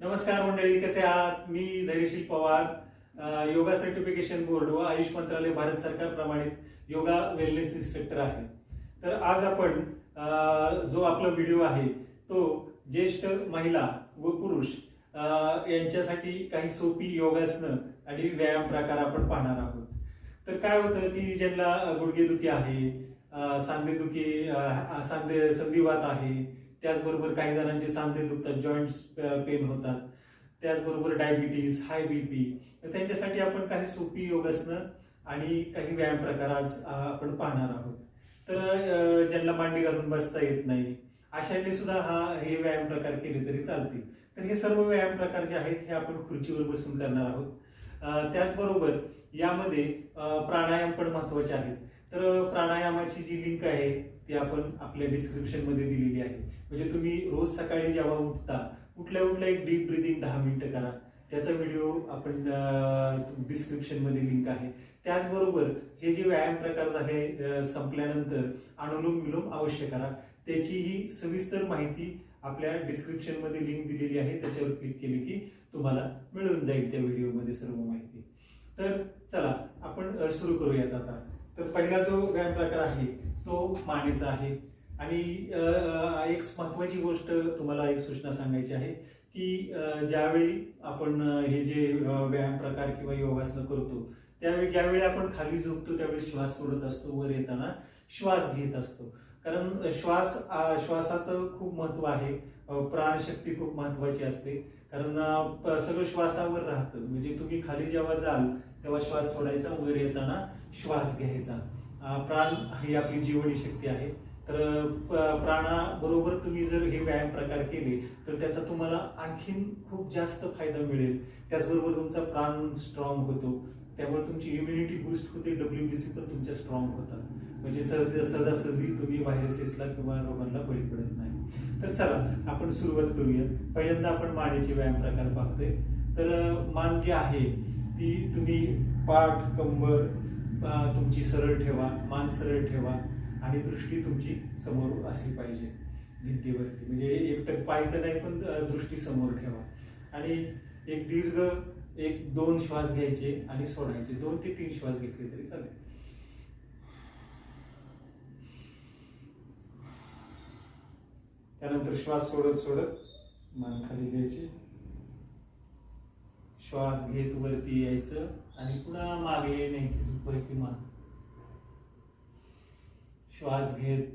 नमस्कार मंडळी कसे आहात? मी Dhairyasheel Pawar yoga certification board व आयुष मंत्रालय भारत सरकार प्रमाणित योगा वेलनेस इन्स्ट्रक्टर आहे. तर आज आपण जो आपला व्हिडिओ आहे तो ज्येष्ठ महिला व पुरुष यांच्यासाठी काही सोपी योगासनं आणि व्यायाम प्रकार आपण पाहणार आहोत. तर काय होतं की ज्यांना गुडघेदुखी आहे सांधेदुखी सांधे संधिवात आहे त्याचबरोबर काही जणांचे सांधे दुखतात जॉईंट्स पेन होतात. त्याचबरोबर डायबिटीज हाय बीपी त्यांच्यासाठी आपण काही सोपी योगासनं आणि काही व्यायाम प्रकार आज आपण पाहणार आहोत. तर ज्यांना मांडी घालून बसता येत नाही अशांनी सुद्धा हा हे व्यायाम प्रकार केले तरी चालतील. तर हे सर्व व्यायाम प्रकार जे आहेत हे आपण खुर्चीवर बसून करणार आहोत. त्याचबरोबर यामध्ये प्राणायाम पण महत्त्वाचे आहेत. तर प्राणायामाची जी लिंक आहे ती आपण आपल्या डिस्क्रिप्शनमध्ये दिलेली आहे. म्हणजे तुम्ही रोज सकाळी जेव्हा उठता उठल्या उठल्या एक डीप ब्रिदिंग दहा मिनिटं करा. त्याचा व्हिडिओ आपण डिस्क्रिप्शनमध्ये लिंक आहे. त्याचबरोबर हे जे व्यायाम प्रकार झाले संपल्यानंतर अनुलोम विलोम अवश्य करा. त्याचीही सविस्तर माहिती आपल्या डिस्क्रिप्शनमध्ये लिंक दिलेली आहे. त्याच्यावर क्लिक केली की तुम्हाला मिळून जाईल त्या व्हिडिओमध्ये सर्व माहिती. तर चला आपण सुरू करूयात आता. तर पहिला जो व्यायाम प्रकार आहे तो मानेचा आहे. आणि एक महत्वाची गोष्ट तुम्हाला एक सूचना सांगायची आहे की ज्यावेळी आपण हे जे व्यायाम प्रकार किंवा योगासनं करतो त्यावेळी ज्यावेळी आपण खाली झोपतो त्यावेळी श्वास सोडत असतो वर येताना श्वास घेत असतो. कारण श्वास श्वासाचं खूप महत्त्व आहे. प्राणशक्ती खूप महत्वाची असते. कारण सगळं श्वासावर राहतं. म्हणजे तुम्ही खाली जेव्हा जाल तेव्हा श्वास सोडायचा वर येताना श्वास घ्यायचा. प्राण ही आपली जीवनी शक्ती आहे. तर प्राणाबरोबर तुम्ही जर हे व्यायाम प्रकार केले तर त्याचा तुम्हाला आणखीन खूप जास्त फायदा मिळेल. त्याचबरोबर तुमचा प्राण स्ट्रॉंग होतो. त्यामुळे तुमची इम्युनिटी बूस्ट होते डब्ल्यू बी सी पण तुमच्या स्ट्रॉंग होतात. म्हणजे सहज सहजासहजी तुम्ही व्हायरसेसला किंवा रोगांना बळी पडत नाही. तर चला आपण सुरुवात करूया. पहिल्यांदा आपण मानेचे व्यायाम प्रकार पाहतोय. तर मान जी आहे ती तुम्ही पाठ कंबर तुमची सरळ ठेवा मान सरळ ठेवा. आणि दृष्टी तुमची समोर असली पाहिजे भिंतीवरती. म्हणजे एकटक पाहायचं नाही पण दृष्टी समोर ठेवा. आणि एक दीर्घ एक दोन श्वास घ्यायचे आणि सोडायचे. दोन ते तीन श्वास घेतले तरी चालेल. त्यानंतर श्वास सोडत सोडत मान खाली घ्यायचे. श्वास घेत वरती यायचं आणि पुन्हा मागे न्यायची झुकवायची मान. श्वास घेत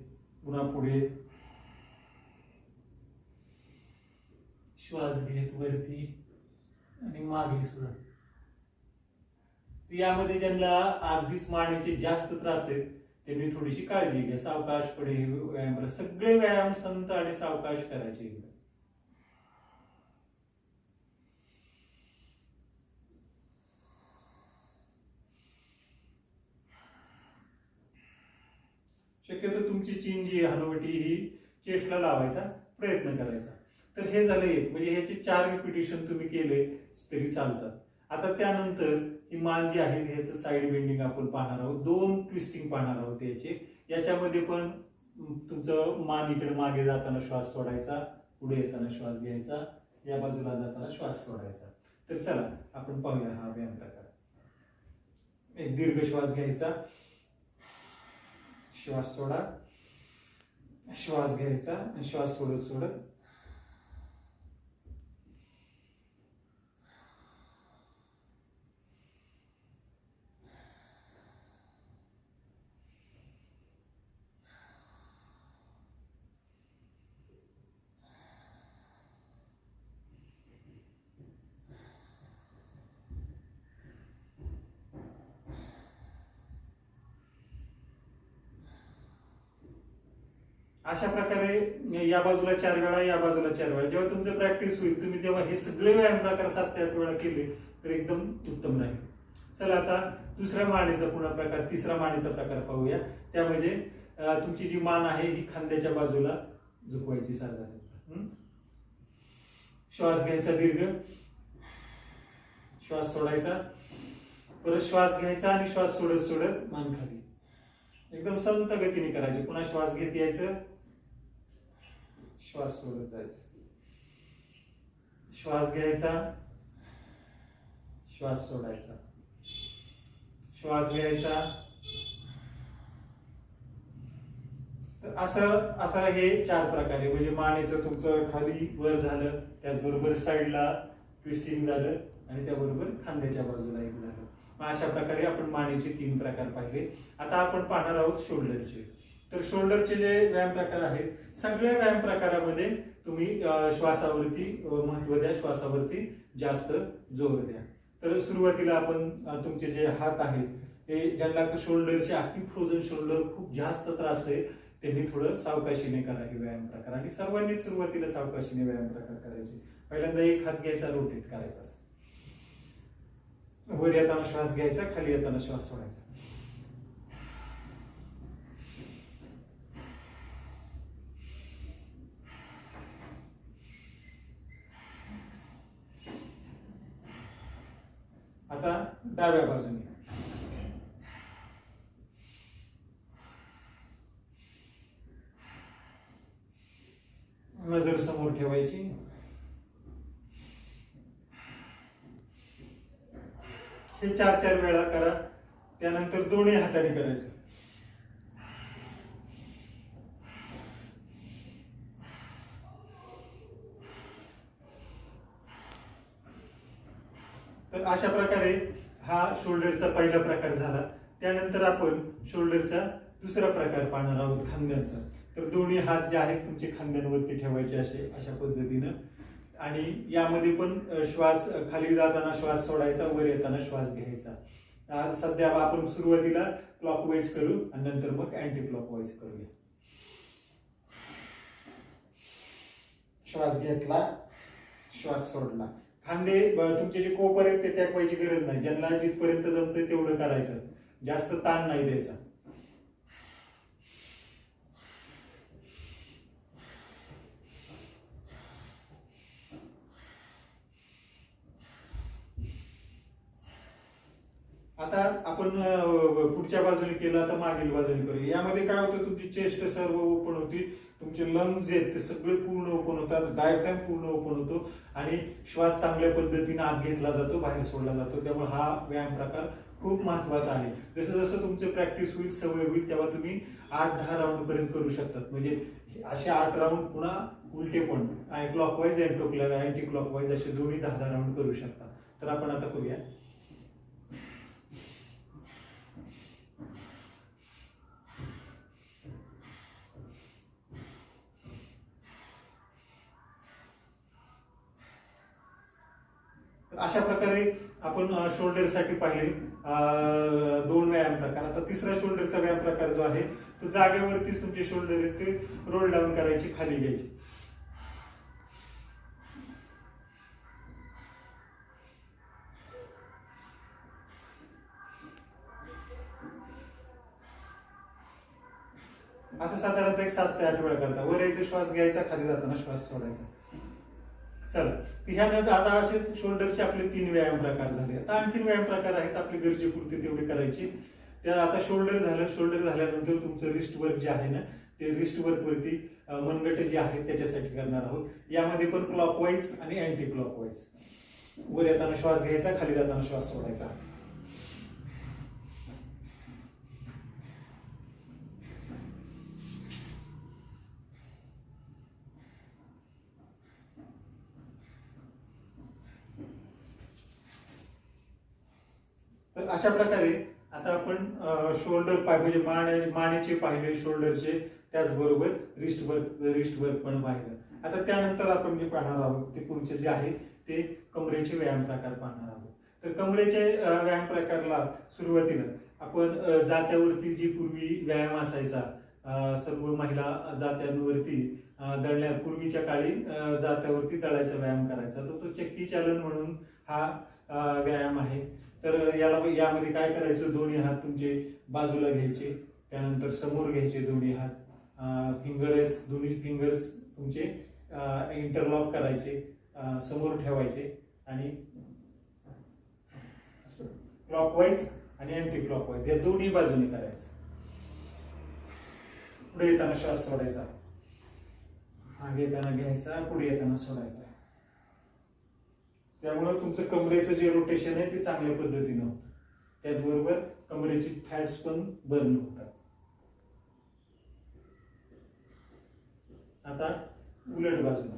पुन्हा पुढे. श्वास घेत वरती आणि मागे सुद्धा. यामध्ये ज्यांना अगदीच मानेचे जास्त त्रास आहेत त्यांनी थोडीशी काळजी घ्या. सावकाशपणे हे व्यायाम करा. सगळे व्यायाम संत आणि सावकाश करायचे एकदम. शक्यतो तुमची चीन जी हनुवटी ही चेस्टला लावायचा प्रयत्न करायचा. तर हे झालं एक म्हणजे ह्याचे चार रिपिटेशन तुम्ही केले तरी चालतात. आता त्यानंतर ही मान जी आहे ह्याचं साईड बेंडिंग आपण पाहणार आहोत. दोन ट्विस्टिंग पाहणार आहोत याचे याच्यामध्ये पण तुमचं मान इकडे मागे जाताना श्वास सोडायचा पुढे येताना श्वास घ्यायचा या बाजूला जाताना श्वास सोडायचा. तर चला आपण पाहूया हा व्यायाम प्रकार. एक दीर्घ श्वास घ्यायचा. श्वास सोडा. श्वास घ्यायचा आणि श्वास सोडत सोडत अशा प्रकारे या बाजूला चार वेळा या बाजूला चार वेळा. जेव्हा तुमचं प्रॅक्टिस होईल तुम्ही तेव्हा हे सगळे व्यायाम प्रकार सात ते आठ वेळा केले तर एकदम उत्तम राहील. चला आता दुसऱ्या मानेचा पुन्हा प्रकार तिसरा मानेचा प्रकार पाहूया. त्या म्हणजे तुमची जी मान आहे ही खांद्याच्या बाजूला झुकवायची साधारण श्वास घ्यायचा दीर्घ. श्वास सोडायचा. परत श्वास घ्यायचा आणि श्वास सोडत सोडत मान खाली. एकदम संत गतीने करायचे. पुन्हा श्वास घेत यायचं. श्वास सोडत जायचं श्वास घ्यायचा. श्वास सोडायचा. श्वास घ्यायचा. तर असं असं हे चार प्रकारे. म्हणजे मानेचं तुमचं खाली वर झालं त्याचबरोबर साईडला ट्विस्टिंग झालं आणि त्याबरोबर खांद्याच्या बाजूला एक झालं. मग अशा प्रकारे आपण मानेचे तीन प्रकार पाहिले. आता आपण पाहणार आहोत शोल्डरचे. तर शोल्डरचे जे व्यायाम प्रकार आहेत सगळ्या व्यायाम प्रकारामध्ये तुम्ही श्वासावरती महत्त्व द्या श्वासावरती जास्त जोर द्या. तर सुरुवातीला आपण तुमचे जे हात आहेत हे ज्यांना शोल्डरचे ऍक्टिव्ह फ्रोझन शोल्डर खूप जास्त त्रास आहे त्यांनी थोडं सावकाशीने करा हे व्यायाम प्रकार. आणि सर्वांनी सुरुवातीला सावकाशीने व्यायाम प्रकार करायचे. पहिल्यांदा एक हात घ्यायचा रोटेट करायचा. वर येताना श्वास घ्यायचा खाली येताना श्वास सोडायचा आता डाव्या बाजूने. नजर समोर ठेवायची. हे चार चार वेळा करा. त्यानंतर दोन्ही हाताने करायचं. तर अशा प्रकारे हा शोल्डरचा पहिला प्रकार झाला. त्यानंतर आपण शोल्डरचा दुसरा प्रकार पाहणार आहोत खांद्यांचा. तर दोन्ही हात जे आहेत तुमचे खांद्यांवरती ठेवायचे असे अशा पद्धतीनं. आणि यामध्ये पण श्वास खाली जाताना श्वास सोडायचा वर येताना श्वास घ्यायचा. सध्या आपण सुरुवातीला क्लॉकवाईज करू आणि नंतर मग अँटी क्लॉकवाईज करूया. श्वास घेतला श्वास सोडला. खांदे तुमचे जे कोपर आहेत ते टाकवायची गरज नाही. ज्यांना जिथपर्यंत जमतंय तेवढं करायचं. जास्त ताण नाही द्यायचा. आता आपण पुढच्या बाजूने केलं आता मागील बाजूने करू यामध्ये काय होतं तुमची चेस्ट सर्व ओपन होती. तुमचे लंग्स आहेत ते सगळे पूर्ण ओपन होतात डायफ्रॅम पूर्ण ओपन होतो आणि श्वास चांगल्या पद्धतीने आत घेतला जातो बाहेर सोडला जातो. त्यामुळे हा व्यायाम प्रकार खूप महत्त्वाचा आहे. जसं जसं तुमचे प्रॅक्टिस होईल सवय होईल तेव्हा तुम्ही आठ दहा राऊंड पर्यंत करू शकतात. म्हणजे असे आठ राऊंड पुन्हा उलटे पण क्लॉकवाईज अँटी अँटी क्लॉकवाईज असे दोन्ही दहा दहा राऊंड करू शकता. तर आपण आता करूया. अशा प्रकारे आपण शोल्डरसाठी पाहिले. दोन व्यायाम प्रकार. आता तिसरा शोल्डरचा व्यायाम प्रकार जो आहे तो जागेवरतीच तुमचे शोल्डर आहेत ते रोल डाऊन करायचे खाली घ्यायचे. असं साधारणतः एक सात ते आठ वेळा करता. वर यायचा श्वास घ्यायचा खाली जाताना श्वास सोडायचा. चला. तर ह्यानंतर आता असेच शोल्डरचे आपले तीन व्यायाम प्रकार झाले. आता आणखीन व्यायाम प्रकार आहेत आपली गरजेपुरते तेवढे करायचे. त्या आता शोल्डर झालं शोल्डर झाल्यानंतर तुमचं रिस्ट वर्क जे आहे ना ते रिस्ट वर्क वरती मनगट जे आहे त्याच्यासाठी करणार आहोत. यामध्ये पण क्लॉकवाईज आणि अँटी क्लॉकवाईज वर येताना श्वास घ्यायचा खाली जाताना श्वास सोडायचा तर अशा प्रकारे आता आपण शोल्डर पाय म्हणजे माने मानेचे पाहिले शोल्डरचे त्याचबरोबर रिस्ट वर्क रिस्ट वर्क पण पाहिलं. आता त्यानंतर आपण जे पाहणार आहोत ते पुढचे जे आहे ते कमरेचे व्यायाम प्रकार पाहणार आहोत. तर कमरेचे व्यायाम प्रकारला सुरुवातीला आपण जात्यावरती जी पूर्वी व्यायाम असायचा सर्व महिला जात्यांवरती दळण्या पूर्वीच्या काळी जात्यावरती दळायचा व्यायाम करायचा. तर तो चक्की चालन म्हणून हा व्यायाम आहे. तर याला यामध्ये काय करायचं? दोन्ही हात तुमचे बाजूला घ्यायचे त्यानंतर समोर घ्यायचे दोन्ही हात. फिंगर्स दोन्ही फिंगर्स तुमचे इंटरलॉक करायचे समोर ठेवायचे आणि क्लॉकवाईज आणि अँटी क्लॉकवाईज या दोन्ही बाजूने करायचं. पुढे येताना श्वास सोडायचा. मागे येताना घ्यायचा पुढे येताना सोडायचा. त्यामुळं तुमचं कमरेचं जे रोटेशन आहे ते चांगल्या पद्धतीनं होतं. त्याचबरोबर कमरेची फॅट्स पण बर्न होतात. आता उलट बाजूला.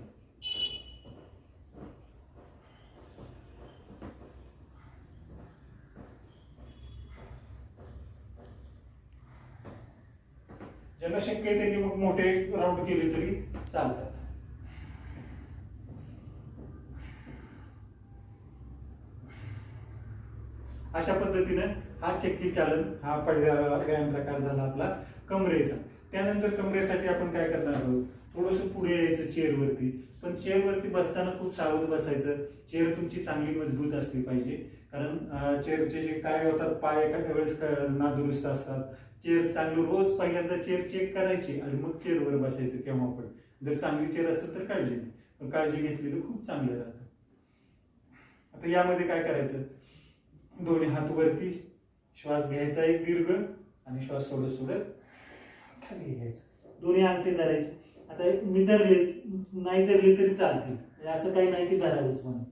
ज्यांना शक्य आहे त्यांनी मग मोठे राऊंड केले तरी चालतात. अशा पद्धतीनं हा चक्की चालन हा पहिला व्यायाम प्रकार झाला आपला कमरेचा. त्यानंतर कमरेसाठी आपण काय करणार आहोत? थोडस पुढे यायचं चेअरवरती. पण चेअरवरती बसताना खूप सावध बसायचं. चेअर तुमची चांगली मजबूत असली पाहिजे. कारण चेअरचे जे काय होतात पाय एखाद्या वेळेस नादुरुस्त असतात. चेअर चांगलं रोज पहिल्यांदा चेअर चेक करायची आणि मग चेअरवर बसायचं केव्हा पण. जर चांगली चेअर असेल तर काळजी नाही पण काळजी घेतली तर खूप चांगलं राहतं. आता यामध्ये काय करायचं? दोन्ही हात वरती श्वास घ्यायचा एक दीर्घ आणि श्वास सोडत सोडत खाली घ्यायचं. दोन्ही अंगठे धरायचे. आता मी धरले नाही धरले तरी चालतील. असं काही नाही की धरावंच म्हणून.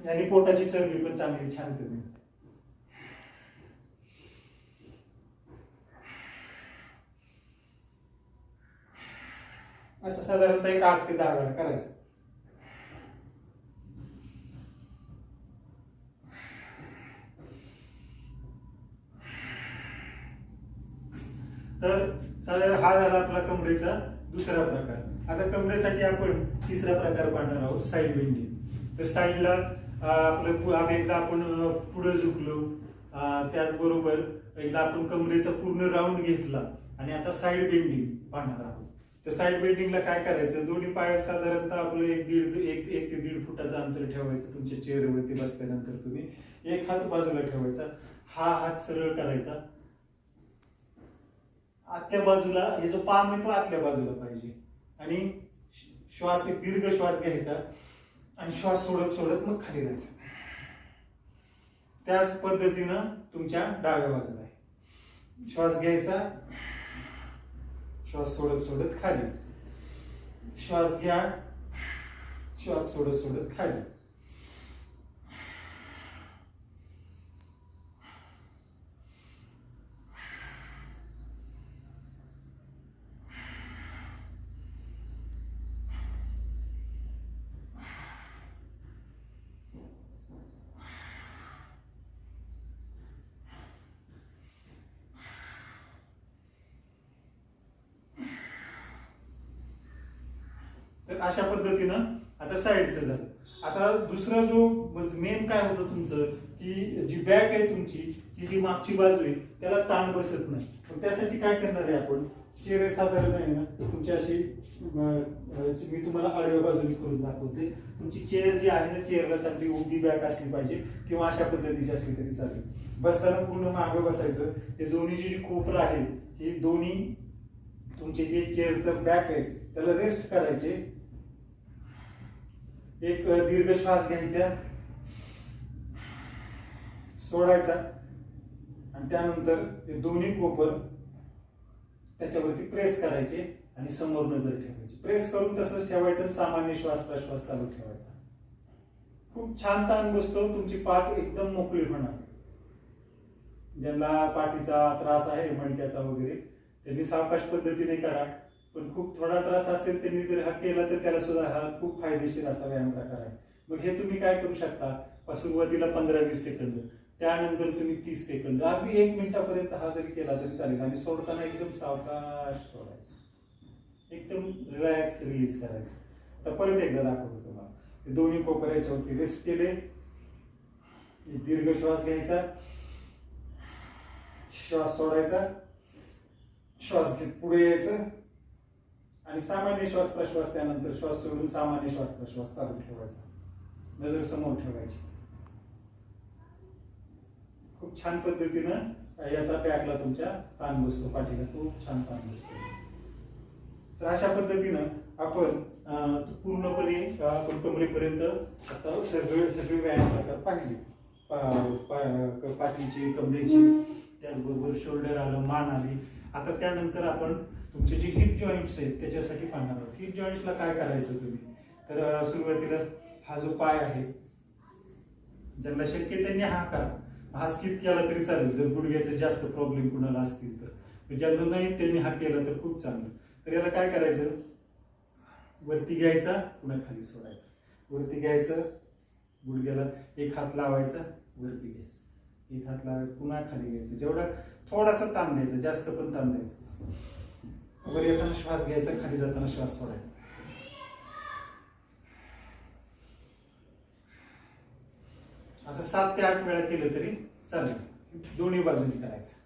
आणि पोटाची चरबी पण चांगली छान कमी. असं साधारणतः एक आठ ते दहा वेळा करायचं. तर साधारण हा झाला आपला कमरेचा दुसरा प्रकार. आता कमरेसाठी आपण तिसरा प्रकार पाहणार आहोत साईड बेंडिंग तर साईडला आपलं एकदा आपण पुढे पुढं झुकलो त्याचबरोबर एकदा आपण कमरेचा पूर्ण राऊंड घेतला आणि आता साईड बेंडिंग पाहणार आहोत. तर साईड बेंडिंगला काय करायचं? दोन्ही पायात साधारणतः आपलं एक दीड एक एक ते दीड फुटाचं अंतर ठेवायचं तुमच्या चेअरवरती बसल्यानंतर तुम्ही. एक हात बाजूला ठेवायचा. हा हात सरळ करायचा. आतल्या बाजूला हे जो पाम आहे तो आतल्या बाजूला पाहिजे. आणि श्वास एक दीर्घ श्वास घ्यायचा आणि श्वास सोडत सोडत मग खाली जायचं. त्याच पद्धतीनं तुमच्या डाव्या बाजूला आहे. श्वास घ्यायचा श्वास सोडत सोडत खाली. श्वास घ्या श्वास सोडत सोडत खाली. तर अशा पद्धतीनं आता साईडचं झालं. आता दुसरा जो मेन काय होतं तुमचं की जी बॅक आहे तुमची ही जी मागची बाजू आहे त्याला ताण बसत नाही. पण त्यासाठी काय करणार आहे आपण? चेहरे साधारण आहे ना तुमची अशी मी तुम्हाला आडव्या बाजूने करून दाखवते. तुमची चेअर जी आहे ना चेअरला चांगली उभी बॅक असली पाहिजे किंवा अशा पद्धतीची असली तरी चालेल. बसताना पूर्ण मागे बसायचं. हे दोन्हीची जी कोपरं आहे ही दोन्ही तुमचे जे चेअरचं बॅक आहे त्याला रेस्ट करायचे. एक दीर्घ श्वास घ्यायचा सोडायचा आणि त्यानंतर दोन्ही कोपर त्याच्यावरती प्रेस करायचे आणि समोर नजर ठेवायची. प्रेस करून तसंच ठेवायचं सामान्य श्वास प्रश्वास चालू ठेवायचा. खूप छान ताण बसतो तुमची पाठ एकदम मोकळी होणार. ज्यांना पाठीचा त्रास आहे मणक्याचा वगैरे त्यांनी सावकाश पद्धतीने करा. पण खूप थोडा त्रास असेल त्यांनी जर हा केला तर त्याला सुद्धा हा खूप फायदेशीर असा व्यायाम प्रकार आहे. मग हे तुम्ही काय करू शकता? सुरुवातीला पंधरा वीस सेकंद त्यानंतर तुम्ही तीस सेकंद अगदी एक मिनिटापर्यंत हा जरी केला तरी चालेल आणि सोडताना एकदम सावकाश सोडायचं. एकदम रिलॅक्स रिलीज करायचं. तर परत एकदा दाखवतो तुम्हाला. दोन्ही कोपऱ्याच्या वरती रेस्ट केले. दीर्घ श्वास घ्यायचा. श्वास सोडायचा. श्वास घेत पुढे यायचं. आणि सामान्य श्वास प्रश्वास त्यानंतर श्वास सोडून सामान्य श्वास प्रश्वास चालू ठेवायचा. नजर समोर ठेवायची. खूप छान पद्धतीनं याचा पॅकला तुमच्या ताण बसतो पाठीला खूप छान ताण बसतो. तर अशा पद्धतीनं आपण पूर्णपणे आपण कमरेपर्यंत आता सगळे सगळे व्यायाम प्रकार पाहिले. पा- पा- पाठीची कमरेची त्याचबरोबर शोल्डर आलं मान आली. आता त्यानंतर आपण तुमचे जे हिप जॉईंट्स आहेत त्याच्यासाठी पाहणार आहोत. हिप जॉईंट्सला काय करायचं तुम्ही? तर सुरुवातीला हा जो पाय आहे ज्यांना शक्य त्यांनी हा करा. हा स्किप केला तरी चालेल. जर गुडघ्याचे जास्त प्रॉब्लेम कुणाला असतील तर. ज्यांना नाही त्यांनी हा केला तर खूप चांगलं. तर याला काय करायचं? वरती घ्यायचा पुन्हा खाली सोडायचा. वरती घ्यायचं गुडघ्याला एक हात लावायचा वरती घ्यायचा. एक हात लावायचा पुन्हा खाली घ्यायचं. जेवढा थोडासा ताण द्यायचा जास्त पण ताण द्यायचा. वर येताना श्वास घ्यायचा खाली जाताना श्वास सोडायचा. असं सात ते आठ वेळा केलं तरी चालेल. दोन्ही बाजूनी करायचं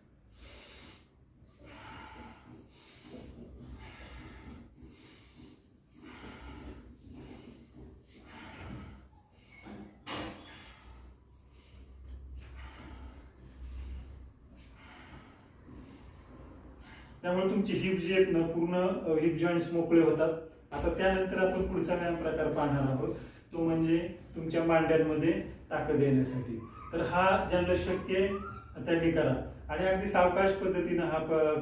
त्यामुळे तुमचे हिप जे आहेत ना पूर्ण हिप जॉईंट्स मोकळे होतात. आता त्यानंतर आपण पुढचा व्यायाम प्रकार पाहणार आहोत. तो म्हणजे तुमच्या मांड्यांमध्ये ताकद येण्यासाठी. तर हा ज्यांना शक्य आहे त्यांनी करा. आणि अगदी सावकाश पद्धतीनं हा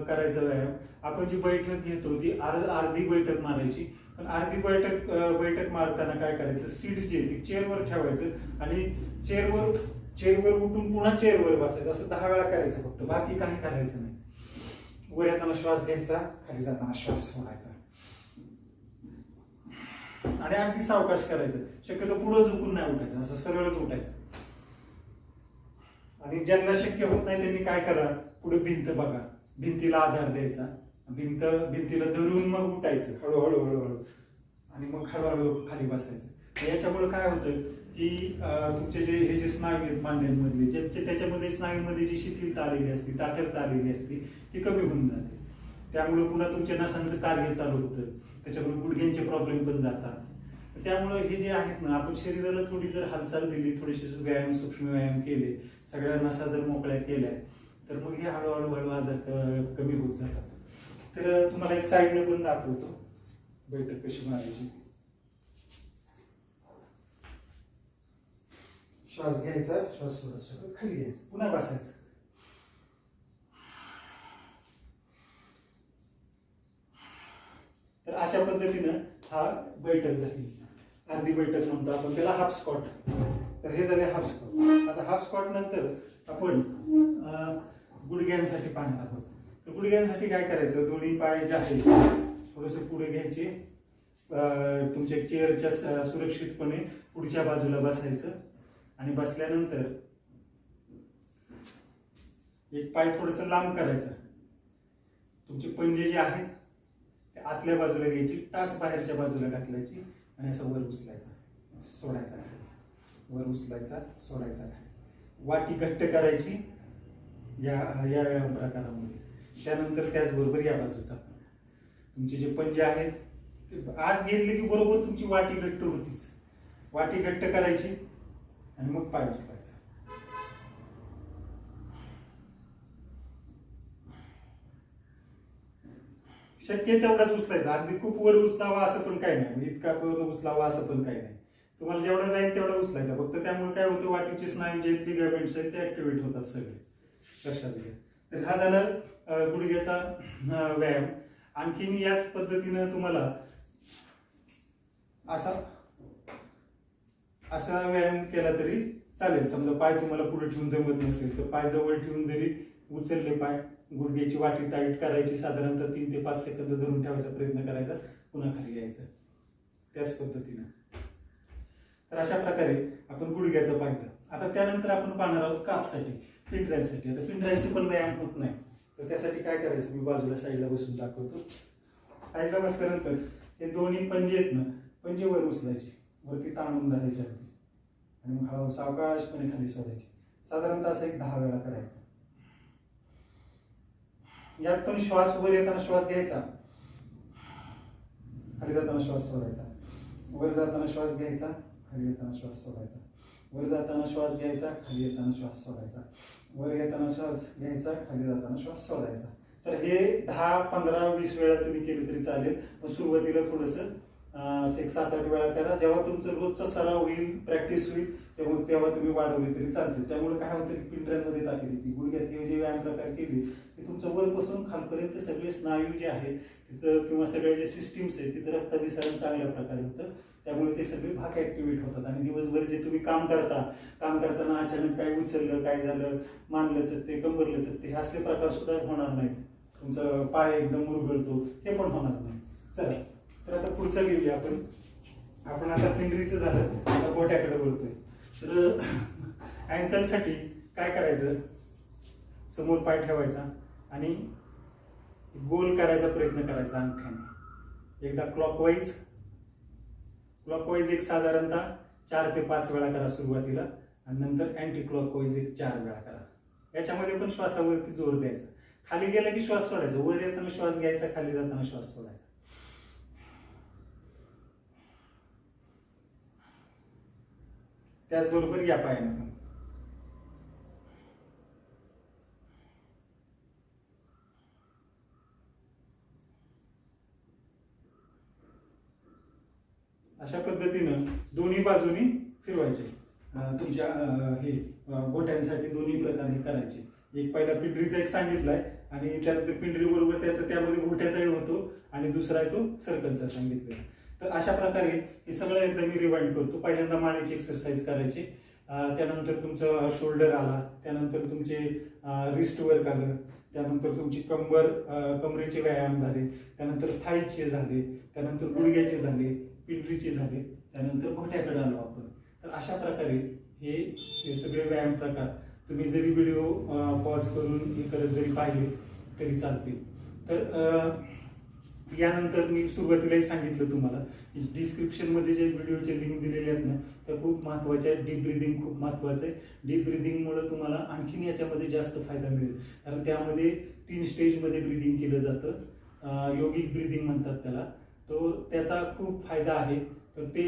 करायचा व्यायाम. आपण जी बैठक घेतो ती अर्धी बैठक मारायची. पण अर्धी बैठक बैठक मारताना काय करायचं? सीट जी आहे ती चेअरवर ठेवायचं. आणि चेअरवर चेअरवर उठून पुन्हा चेअरवर बसायचं. असं दहा वेळा करायचं फक्त. बाकी काही करायचं नाही. वर येताना श्वास घ्यायचा खाली जाताना श्वास सोडायचा आणि अगदी सावकाश करायचं. शक्यतो पुढं झुकून नाही उठायचं असं सरळच उठायचं. आणि ज्यांना शक्य होत नाही त्यांनी काय करा? पुढे भिंत बघा. भिंतीला आधार द्यायचा. भिंत भिंतीला धरून मग उठायचं. हळूहळू हळूहळू. आणि मग हळूहळू खाली बसायचं. याच्यामुळे काय होतं? की तुमचे जे हे जे स्नायू आहेत मांड्यांमधले ज्याचे त्याच्यामध्ये स्नायूमध्ये जी शिथिलता आलेली असते ताकदता आलेली असते ती कमी होऊन जाते. त्यामुळे पुन्हा तुमच्या नसांचं कार्य चालू होतं. त्याच्यामुळे गुडघ्यांचे प्रॉब्लेम पण जातात. तर त्यामुळे हे जे आहेत ना आपण शरीराला थोडी जर हालचाल दिली थोडेसे व्यायाम सूक्ष्म व्यायाम केले सगळ्या नसा जर मोकळ्या केल्या तर मग हे हळूहळू हळू आजार कमी होत जातात. तर तुम्हाला एक साईडने पण दाखवतो. बैठक कशी मारायची? श्वास घ्यायचा श्वास सोडत सोडत खाली घ्यायचा पुन्हा बसायचं तर अशा पद्धतीनं हा बैठक झाली. अर्धी बैठक म्हणतो आपण त्याला हाफ स्कॉट तर हे झाले हाफ स्कॉट आता हाफ स्कॉट नंतर आपण गुडघ्यांसाठी पाहणार आहोत तर गुडघ्यांसाठी काय करायचं? दोन्ही पाय जे आहेत थोडस पुढे घ्यायचे. तुमच्या चेअरच्या सुरक्षितपणे पुढच्या बाजूला बसायचं. आणि बसल्यानंतर एक पाय थोडस लांब करायचा. तुमचे पंजे जे आहेत ते आतल्या बाजूला घ्यायची टाच बाहेरच्या बाजूला घातल्याची आणि असं वर उचलायचा सोडायचा वर उचलायचा सोडायचा वाटी घट्ट करायची या या व्यायाम प्रकारामध्ये. त्यानंतर त्याचबरोबर या बाजूचा. तुमचे जे पंजे आहेत ते आत घेतले की बरोबर तुमची वाटी घट्ट होतीच. वाटी घट्ट करायची आणि मग पाय उचलायचा. शक्य तेवढाच उचलायचा. अगदी खूप वर उचलावा असं पण काही नाही. म्हणजे इतका वर उचलावा असं पण काही नाही. तुम्हाला जेवढा जाईल तेवढा उचलायचा. फक्त त्यामुळे काय होतं वाटीचे स्नायू जे लिगामेंट्स आहेत ते ऍक्टिव्हेट होतात सगळे. लक्षात घ्या. तर हा झाला गुडघ्याचा व्यायाम. आणखीन याच पद्धतीनं तुम्हाला असा असा व्यायाम केला तरी चालेल. समजा पाय तुम्हाला पुढे ठेवून जमत नसेल तर पाय जवळ ठेवून जरी उचलले पाय गुडघ्याची वाटी टाईट करायची साधारणतः तीन ते पाच सेकंद धरून ठेवायचा प्रयत्न करायचा पुन्हा खाली घ्यायचं त्याच पद्धतीनं. तर अशा प्रकारे आपण गुडघ्याचं पाहिलं. आता त्यानंतर आपण पाहणार आहोत कापसाठी पिंढऱ्यांसाठी आता पिंढऱ्यांचे पण व्यायाम होत नाही. तर त्यासाठी काय करायचं? मी बाजूला साईडला बसून दाखवतो. साईडला बसल्यानंतर हे दोन्ही पंजे आहेत ना पंजे वर उचलायचे. वरती ताणून धरायचे अगदी. आणि मग हळू सावकाशपणे खाली सोडायची. साधारणतः असं एक दहा वेळा करायचं. यात पण श्वास वर येताना श्वास घ्यायचा. खाली जाताना श्वास सोडायचा. वर जाताना श्वास घ्यायचा. खाली येताना श्वास सोडायचा. वर जाताना श्वास घ्यायचा. खाली येताना श्वास सोडायचा. वर येताना श्वास घ्यायचा. खाली जाताना श्वास सोडायचा. तर हे दहा पंधरा वीस वेळा तुम्ही केलं तरी चालेल. पण सुरुवातीला थोडंसं एक सात आठ वेळा करा. जेव्हा तुमचं रोजचा सराव होईल प्रॅक्टिस होईल तेव्हा तेव्हा तुम्ही वाढवले तरी चालते त्यामुळे काय होतं की पिंढऱ्यांमध्ये ताकद येते गुडघ्यात हे जे व्यायाम प्रकार केले ते तुमचं वरपासून खालपर्यंत सगळे स्नायू जे आहेत तिथं किंवा सगळे जे सिस्टीम्स आहेत तिथं रक्ताभिसरण चांगल्या प्रकारे होतं. त्यामुळे ते सगळे भाग ऍक्टिव्हेट होतात. आणि दिवसभर जे तुम्ही काम करता काम करताना अचानक काय उचललं काय झालं मान लचकते कंबर लचकते हे असले प्रकार सुद्धा होणार नाहीत. तुमचा पाय एकदम मुरगळतो. हे पण होणार नाही. चला. तर आता पुढचं घेऊया आपण. आपण आता फिंगरीचं झालं. आता गोट्याकडे बोलतोय. तर अँकलसाठी काय करायचं? समोर पाय ठेवायचा आणि गोल करायचा प्रयत्न करायचा अंगठ्याने. एकदा क्लॉकवाईज क्लॉकवाईज एक साधारणतः चार ते पाच वेळा करा सुरुवातीला आणि नंतर अँटी क्लॉकवाईज एक चार वेळा करा. याच्यामध्ये पण श्वासावरती जोर द्यायचा. खाली गेला की श्वास सोडायचा. वर येताना श्वास घ्यायचा खाली जाताना श्वास सोडायचा. त्याचबरोबर या पायानं अशा पद्धतीनं दोन्ही बाजूनी फिरवायचे. तुमच्या हे गोठ्यांसाठी गोट्यांसाठी दोन्ही प्रकारे करायचे. एक पहिला पिंडरीचा एक सांगितलाय आणि त्यानंतर पिंडरी बरोबर त्याचा त्यामध्ये घोट्याचाही होतो आणि दुसरा आहे तो सर्कलचा सांगितलेला तर अशा प्रकारे हे सगळं एकदा मी रिवाइंड करतो. पहिल्यांदा मानेची एक्सरसाइज करायची. त्यानंतर तुमचं शोल्डर आला त्यानंतर तुमचे रिस्ट वर्क आलं त्यानंतर तुमची कंबर कमरेचे व्यायाम झाले त्यानंतर थाईचे झाले त्यानंतर गुडघ्याचे झाले पिंडरीचे झाले त्यानंतर घोट्याकडे आलो आपण. तर अशा प्रकारे हे हे सगळे व्यायाम प्रकार तुम्ही जरी व्हिडिओ पॉज करून हे करत जरी पाहिले तरी चालतील. तर म्हणजे यानंतर मी सुरुवातीलाही सांगितलं तुम्हाला डिस्क्रिप्शनमध्ये जे व्हिडिओचे लिंक दिलेले आहेत ना त्या खूप महत्त्वाच्या आहेत डीप ब्रिदिंग खूप महत्त्वाचं आहे. डीप ब्रिदिंगमुळे तुम्हाला आणखीन याच्यामध्ये जास्त फायदा मिळेल. कारण त्यामध्ये तीन स्टेजमध्ये ब्रिदिंग केलं जातं. योगिक ब्रिदिंग म्हणतात त्याला. तो त्याचा खूप फायदा आहे. तर ते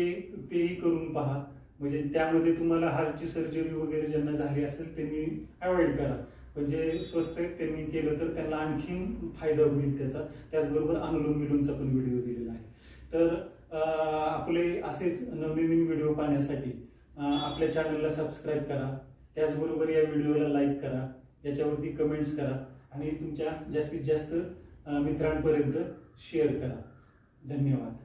तेही करून पहा. म्हणजे त्यामध्ये तुम्हाला हार्टची सर्जरी वगैरे ज्यांना झाली असेल त्यांनी अवॉइड करा. पण जे स्वस्त आहेत त्यांनी केलं तर त्यांना आणखीन फायदा होईल त्याचा. त्याचबरोबर अनुलोम विलोमचा पण व्हिडिओ दिलेला आहे. तर आपले असेच नवनवीन व्हिडिओ पाहण्यासाठी आपल्या चॅनलला सबस्क्राईब करा. त्याचबरोबर या व्हिडिओला लाईक करा. याच्यावरती कमेंट्स करा. आणि तुमच्या जास्तीत जास्त मित्रांपर्यंत शेअर करा. धन्यवाद.